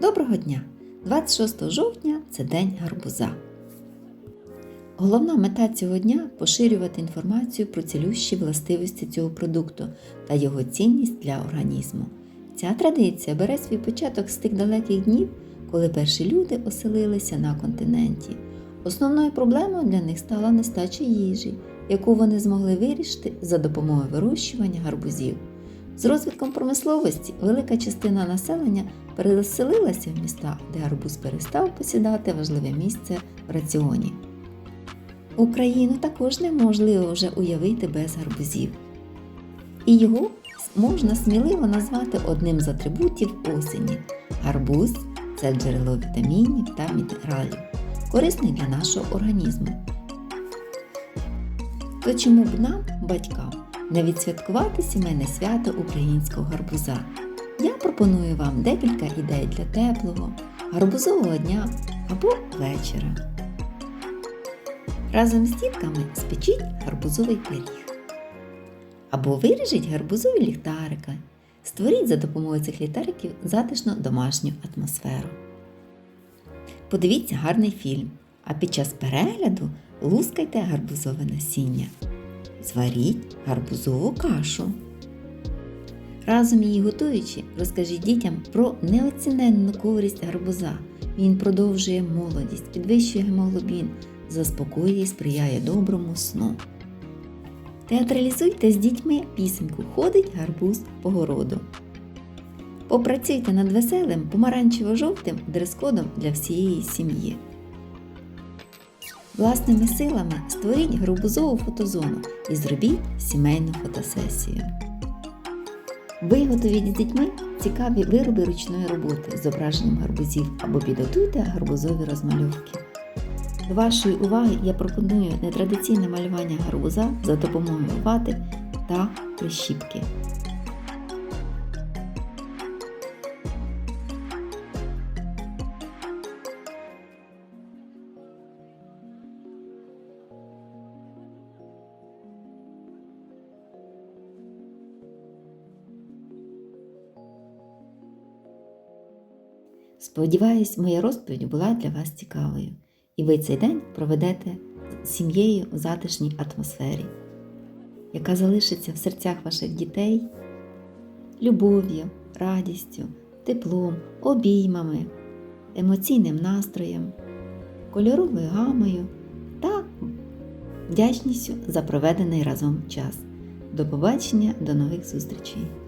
Доброго дня! 26 жовтня це День гарбуза. Головна мета цього дня поширювати інформацію про цілющі властивості цього продукту та його цінність для організму. Ця традиція бере свій початок з тих далеких днів, коли перші люди оселилися на континенті. Основною проблемою для них стала нестача їжі, яку вони змогли вирішити за допомогою вирощування гарбузів. З розвитком промисловості велика частина населення переселилася в міста, де гарбуз перестав посідати важливе місце в раціоні. Україну також неможливо вже уявити без гарбузів. І його можна сміливо назвати одним з атрибутів осені. Гарбуз це джерело вітамінів та мінералів, корисний для нашого організму. То чому б нам, батькам, не відсвяткувати сімейне свято українського гарбуза? Я пропоную вам декілька ідей для теплого, гарбузового дня або вечора. Разом з дітками спечіть гарбузовий пиріг. Або виріжіть гарбузові ліхтарики. Створіть за допомогою цих ліхтариків затишну домашню атмосферу. Подивіться гарний фільм, а під час перегляду лускайте гарбузове насіння. Зваріть гарбузову кашу. Разом її готуючи, розкажіть дітям про неоціненну користь гарбуза. Він продовжує молодість, підвищує гемоглобін, заспокоює і сприяє доброму сну. Театралізуйте з дітьми пісеньку Ходить гарбуз по городу. Попрацюйте над веселим помаранчево-жовтим дрес-кодом для всієї сім'ї. Власними силами створіть гарбузову фотозону і зробіть сімейну фотосесію. Виготовіть з дітьми цікаві вироби ручної роботи з зображенням гарбузів або підготуйте гарбузові розмальовки. До вашої уваги я пропоную нетрадиційне малювання гарбуза за допомогою вати та прищіпки. Сподіваюсь, моя розповідь була для вас цікавою, і ви цей день проведете з сім'єю у затишній атмосфері, яка залишиться в серцях ваших дітей любов'ю, радістю, теплом, обіймами, емоційним настроєм, кольоровою гамою та вдячністю за проведений разом час. До побачення, до нових зустрічей!